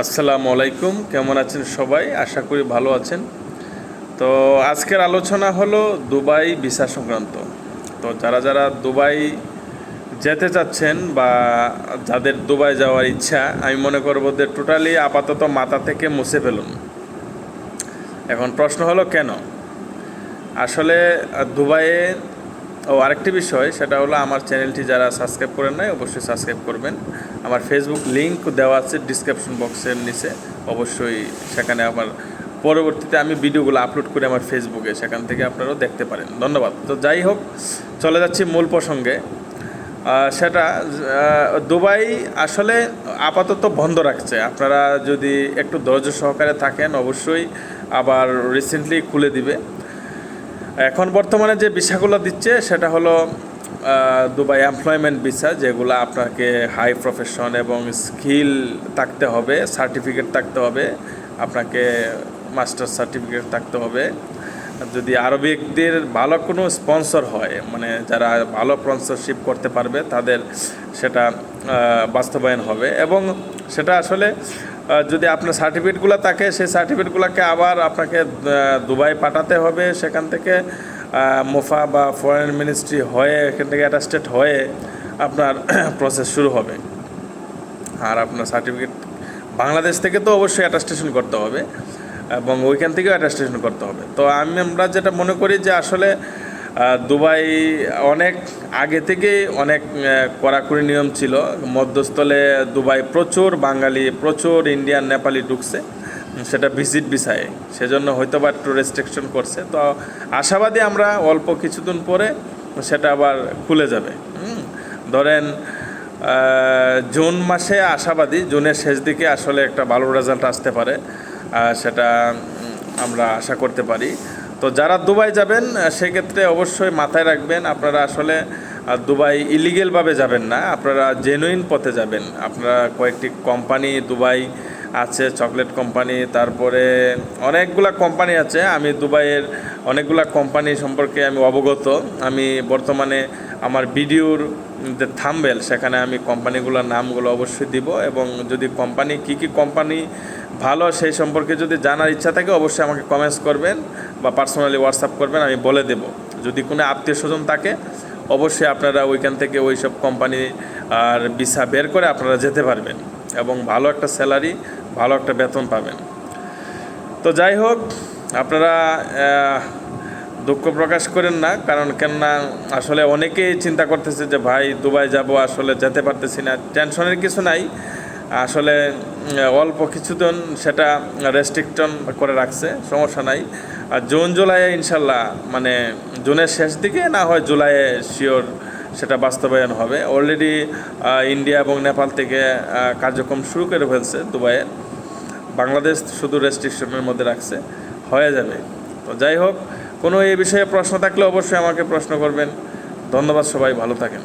আসসালামু আলাইকুম কেমন আছেন সবাই? আশা করি ভালো আছেন। তো আজকের আলোচনা হলো দুবাই ভিসা সংক্রান্ত। তো যারা যারা দুবাই যেতে চাচ্ছেন বা যাদের দুবাই যাওয়ার ইচ্ছা আমি মনে করব যে টোটালি আপাতত মাথা থেকে মুছে ফেলুন। এখন প্রশ্ন হলো কেন? আসলে আহ, দুবাইয়ে ও, আরেকটি বিষয়, সেটা হলো আমার চ্যানেলটি যারা সাবস্ক্রাইব করেন নাই, অবশ্যই সাবস্ক্রাইব করবেন। আমার ফেসবুক লিংক দেওয়া আছে ডিসক্রিপশন বক্সের নিচে। অবশ্যই সেখানে আমার পরবর্তীতে আমি ভিডিওগুলো আপলোড করি আমার ফেসবুকে সেখান থেকে আপনারাও দেখতে পারেন। ধন্যবাদ। তো যাই হোক, চলে যাচ্ছি মূল প্রসঙ্গে। সেটা দুবাই আসলে আপাতত বন্ধ রাখছে। আপনারা যদি একটু ধৈর্য সহকারে থাকেন, অবশ্যই আবার রিসেন্টলি খুলে দিবে। এখন বর্তমানে যে ভিসাগুলো দিচ্ছে, সেটা হলো দুবাই এমপ্লয়মেন্ট ভিসা যেগুলো আপনাকে হাই প্রফেশন এবং স্কিল থাকতে হবে সার্টিফিকেট থাকতে হবে, আপনাকে মাস্টার সার্টিফিকেট থাকতে হবে। যদি আরবিকদের ভালো কোনো স্পন্সর হয় মানে যারা ভালো স্পন্সরশিপ করতে পারবে, তাদের সেটা বাস্তবায়ন হবে এবং সেটা আসলে যদি আপনার সার্টিফিকেটগুলো থাকে, সেই সার্টিফিকেটগুলোকে আবার আপনাকে দুবাই পাঠাতে হবে। সেখান থেকে মোফা বা ফরেন মিনিস্ট্রি হয়ে, এখান থেকে অ্যাটাস্টেড হয়ে আপনার প্রসেস শুরু হবে। আর আপনার সার্টিফিকেট বাংলাদেশ থেকে তো অবশ্যই অ্যাটাস্টেশন করতে হবে এবং ওইখান থেকেও অ্যাটাস্টেশন করতে হবে। তো আমি আমরা যেটা মনে করি যে আসলে দুবাই অনেক আগে থেকেই অনেক কড়াকড়ি নিয়ম ছিল। মধ্যস্থলে দুবাই প্রচুর, বাঙালি প্রচুর, ইন্ডিয়ান, নেপালি ঢুকছে। সেটা ভিজিট বিষয়ে। সেজন্য হয়তো বা একটু রেস্ট্রিকশন করছে। তো আশাবাদী আমরা অল্প কিছুদিন পরে সেটা আবার খুলে যাবে। ধরেন জুন মাসে আশাবাদী, জুনের শেষ দিকে আসলে একটা ভালো রেজাল্ট আসতে পারে। সেটা আমরা আশা করতে পারি। তো যারা দুবাই যাবেন সেক্ষেত্রে অবশ্যই মাথায় রাখবেন, আপনারা আসলে দুবাই ইলিগেলভাবে যাবেন না, আপনারা জেনুইন পথে যাবেন। আপনারা কয়েকটি কোম্পানি দুবাই আছে চকলেট কোম্পানি তারপরে অনেকগুলা কোম্পানি আছে। আমি দুবাইয়ের অনেকগুলা কোম্পানি সম্পর্কে আমি অবগত। আমি বর্তমানে আমার ভিডিওর যে থাম্বেল, সেখানে আমি কোম্পানিগুলোর নামগুলো অবশ্যই দিব এবং যদি কোম্পানি কি কি কোম্পানি ভালো সেই সম্পর্কে যদি জানার ইচ্ছা থাকে, অবশ্যই আমাকে কমেন্টস করবেন বা পার্সোনালি হোয়াটসঅ্যাপ করবেন, আমি বলে দেব। যদি কোনো আত্মীয় স্বজন থাকে, অবশ্যই আপনারা ওইখান থেকে ওই সব কোম্পানি আর ভিসা বের করে আপনারা যেতে পারবেন। এবং ভালো একটা স্যালারি ভালো একটা বেতন পাবেন। তো যাই হোক, আপনারা দুঃখ প্রকাশ করেন না, কারণ কেননা আসলে অনেকেই চিন্তা করতেছে যে, ভাই, দুবাই যাব, আসলে যেতে পারতেছি না। টেনশনের কিছু নাই। আসলে অল্প কিছুদিন সেটা রেস্ট্রিকশন করে রাখছে, সমস্যা নাই। আর জুন জুলাইয়ে ইনশাল্লাহ মানে জুনের শেষ দিকে, না হয় জুলাইয়ে শিওর সেটা বাস্তবায়ন হবে। অলরেডি ইন্ডিয়া এবং নেপাল থেকে কার্যক্রম শুরু করে ফেলছে দুবাইয়ের বাংলাদেশ শুধু রেস্ট্রিকশনের মধ্যে রাখছে। হয়ে যাবে। তো যাই হোক, কোনো এ বিষয়ে প্রশ্ন থাকলে অবশ্যই আমাকে প্রশ্ন করবেন। ধন্যবাদ সবাই, ভালো থাকেন।